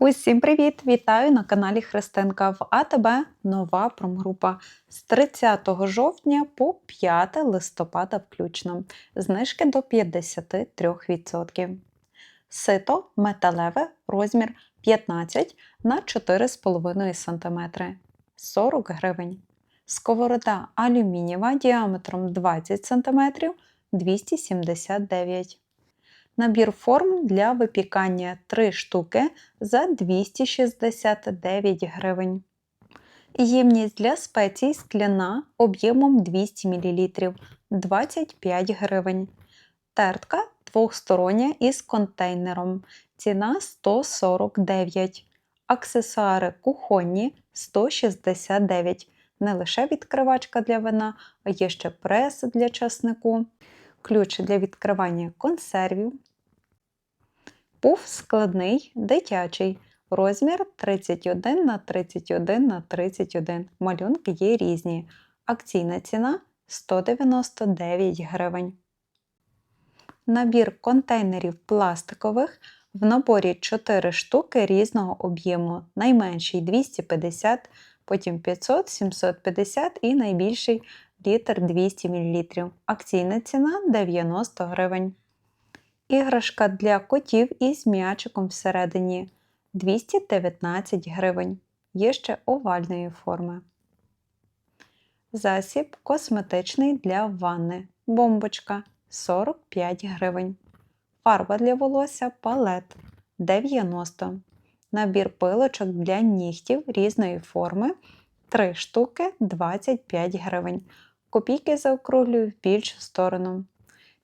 Усім привіт! Вітаю на каналі Христинка. В АТБ нова промгрупа з 30 жовтня по 5 листопада включно. Знижки до 53%. Сито металеве розмір 15 на 4,5 см 40 гривень. Сковорода алюмінієва діаметром 20 см 279 Набір форм для випікання 3 штуки за 269 гривень. Ємність для спецій скляна об'ємом 200 мл 25 гривень. Тертка двохстороння із контейнером. Ціна 149 Аксесуари кухонні 169 Не лише відкривачка для вина, а є ще прес для часнику ключ для відкривання консервів, пуф складний, дитячий, розмір 31 на 31 на 31 Малюнки є різні. Акційна ціна 199 гривень. Набір контейнерів пластикових в наборі 4 штуки різного об'єму, найменший 250, потім 500, 750 і найбільший літр 200 мл. Акційна ціна 90 гривень. Іграшка для котів із м'ячиком всередині 219 гривень. Є ще овальної форми. Засіб косметичний для ванни. Бомбочка 45 гривень. Фарба для волосся палет 90 Набір пилочок для нігтів різної форми 3 штуки 25 гривень. Копійки заокруглюю в більшу сторону.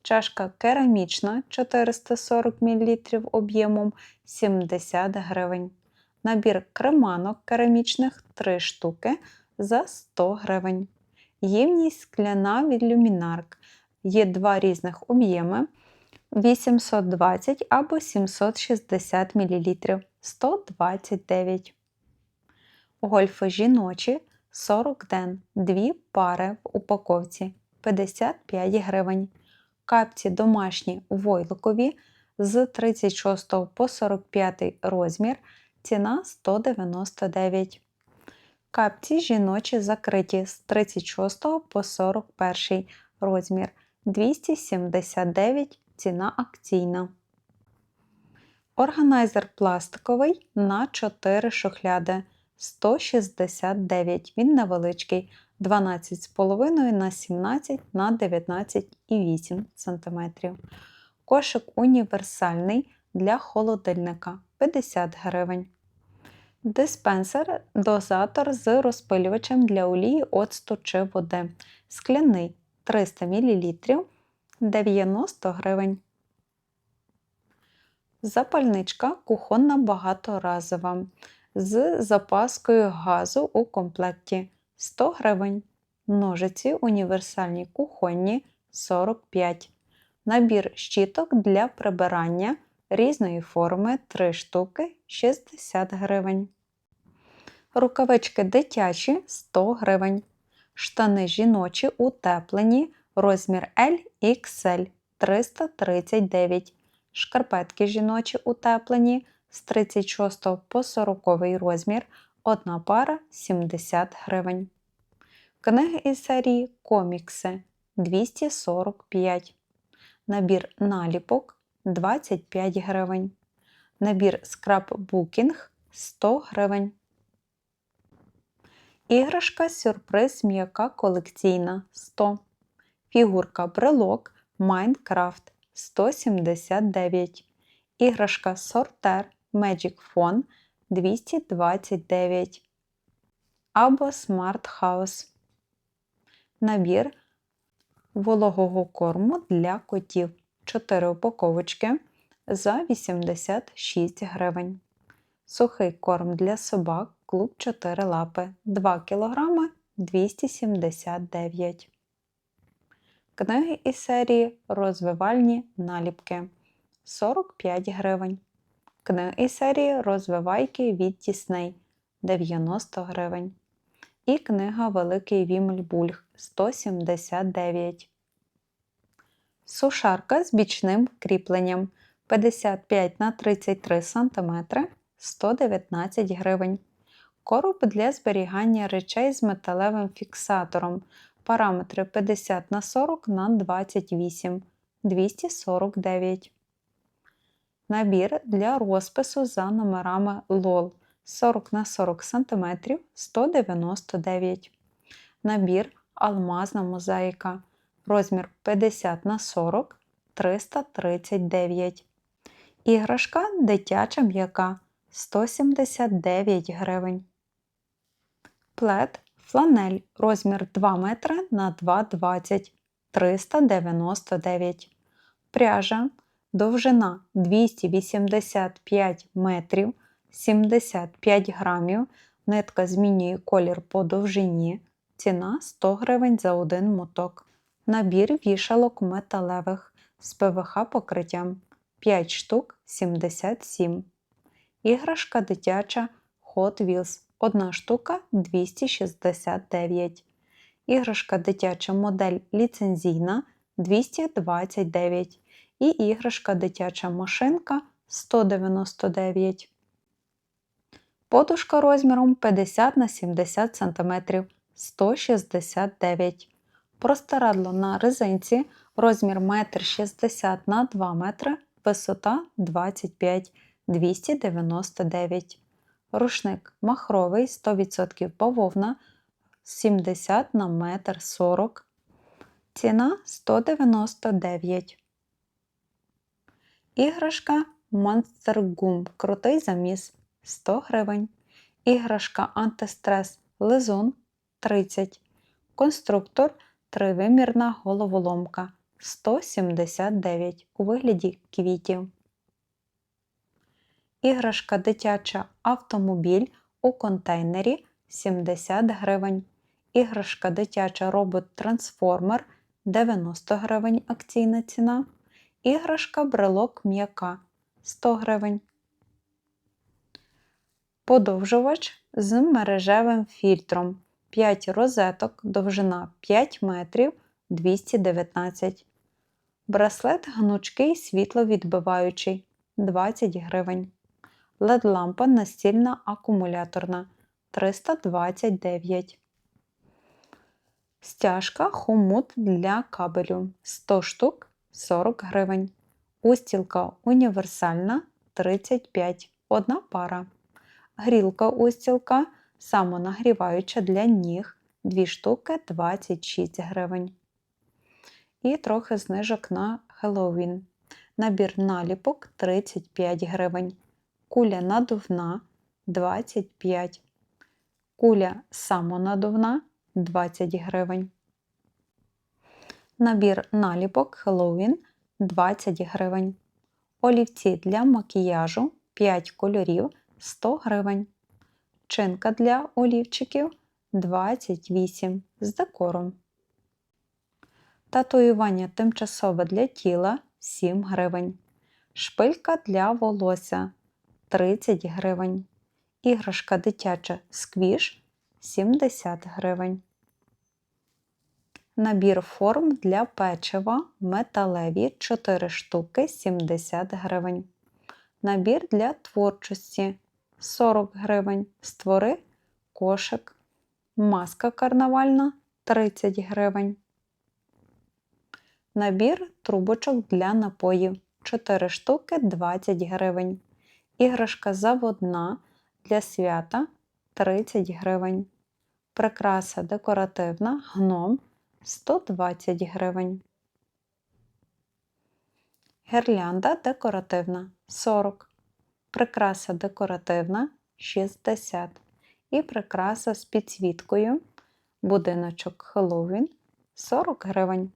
Чашка керамічна 440 мл об'ємом 70 гривень. Набір креманок керамічних 3 штуки за 100 гривень. Ємність скляна від люмінарк. Є два різних об'єми 820 або 760 мл 129 Гольфи жіночі 40 ден, 2 пари в упаковці 55 гривень. Капці домашні войлокові з 36 по 45 розмір. Ціна 199. Капці жіночі закриті з 36 по 41 розмір 279 ціна акційна. Органайзер пластиковий на 4 шухляди 169. Він невеличкий 12,5 на 17 на 19,8 см. Кошик універсальний для холодильника 50 гривень. Диспенсер дозатор з розпилювачем для олії, оцту чи води. Скляний 300 мл 90 гривень. Запальничка кухонна багаторазова з запаскою газу у комплекті 100 гривень. Ножиці універсальні кухонні 45 Набір щіток для прибирання різної форми 3 штуки 60 гривень. Рукавички дитячі 100 гривень. Штани жіночі утеплені розмір L XL 339 Шкарпетки жіночі утеплені з 36 по 40 розмір, одна пара 70 гривень. Книги із серії Комікси 245. Набір наліпок 25 гривень. Набір скраббукінг 100 гривень. Іграшка сюрприз м'яка колекційна 100. Фігурка брелок Майнкрафт 179. Іграшка сортер Magic Phone 229 або Smart House. Набір вологого корму для котів 4 упаковочки за 86 гривень. Сухий корм для собак клуб 4 лапи 2 кг 279 Книги із серії Розвивальні наліпки 45 гривень. Книги із серії Розвивайки від Тісней 90 гривень. І книга Великий Вімль-Бульг 179. Сушарка з бічним кріпленням 55 на 33 см 119 гривень. Короб для зберігання речей з металевим фіксатором. Параметри 50 на 40 на 28 249. Набір для розпису за номерами LOL 40 на 40 см 199. Набір алмазна мозаїка. Розмір 50 на 40 339. Іграшка дитяча м'яка 179 гривень. Плед фланель розмір 2 метри на 2,20 399. Пряжа довжина 285 метрів 75 грамів. Нитка змінює колір по довжині. Ціна 100 гривень за один моток. Набір вішалок металевих з ПВХ покриттям 5 штук 77. Іграшка дитяча Hot Wheels 1 штука 269. Іграшка дитяча модель ліцензійна 229. І іграшка дитяча машинка 199. Подушка розміром 50 на 70 см 169 Простирадло на резинці розмір 1,60 на 2 метри, висота 25 299 Рушник махровий 100% бавовна 70 на 1,40 м. Ціна 199 Іграшка Monster Gum крутий заміс 100 гривень. Іграшка антистрес лизун 30 Конструктор Тривимірна головоломка 179 у вигляді квітів. Іграшка дитяча автомобіль у контейнері 70 гривень. Іграшка дитяча робот-трансформер 90 гривень акційна ціна. Іграшка брелок м'яка 100 гривень. Подовжувач з мережевим фільтром 5 розеток, довжина 5 метрів 219. Браслет гнучкий світловідбиваючий 20 гривень. LED-лампа настільна акумуляторна 329. Стяжка хомут для кабелю 100 штук 40 гривень. Устілка універсальна 35 одна пара. Грілка устілка самонагріваюча для ніг 2 штуки 26 гривень. І трохи знижок на Хеллоуін. Набір наліпок 35 гривень. Куля надувна 25. Куля самонадувна 20 гривень. Набір наліпок Хеллоуін 20 гривень. Олівці для макіяжу 5 кольорів 100 гривень. Чинка для олівчиків 28 з декором. Татуювання тимчасове для тіла 7 гривень. Шпилька для волосся 30 гривень. Іграшка дитяча сквіш 70 гривень. Набір форм для печива металеві 4 штуки 70 гривень. Набір для творчості 40 гривень. Створи кошик. Маска карнавальна 30 гривень. Набір трубочок для напоїв 4 штуки 20 гривень. Іграшка заводна для свята 30 гривень. Прикраса декоративна гном 120 гривень. Гірлянда декоративна 40. Прикраса декоративна 60. І прикраса з підсвіткою. Будиночок Хеллоуін 40 гривень.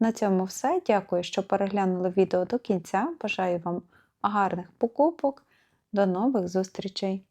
На цьому все. Дякую, що переглянули відео до кінця. Бажаю вам гарних покупок. До нових зустрічей!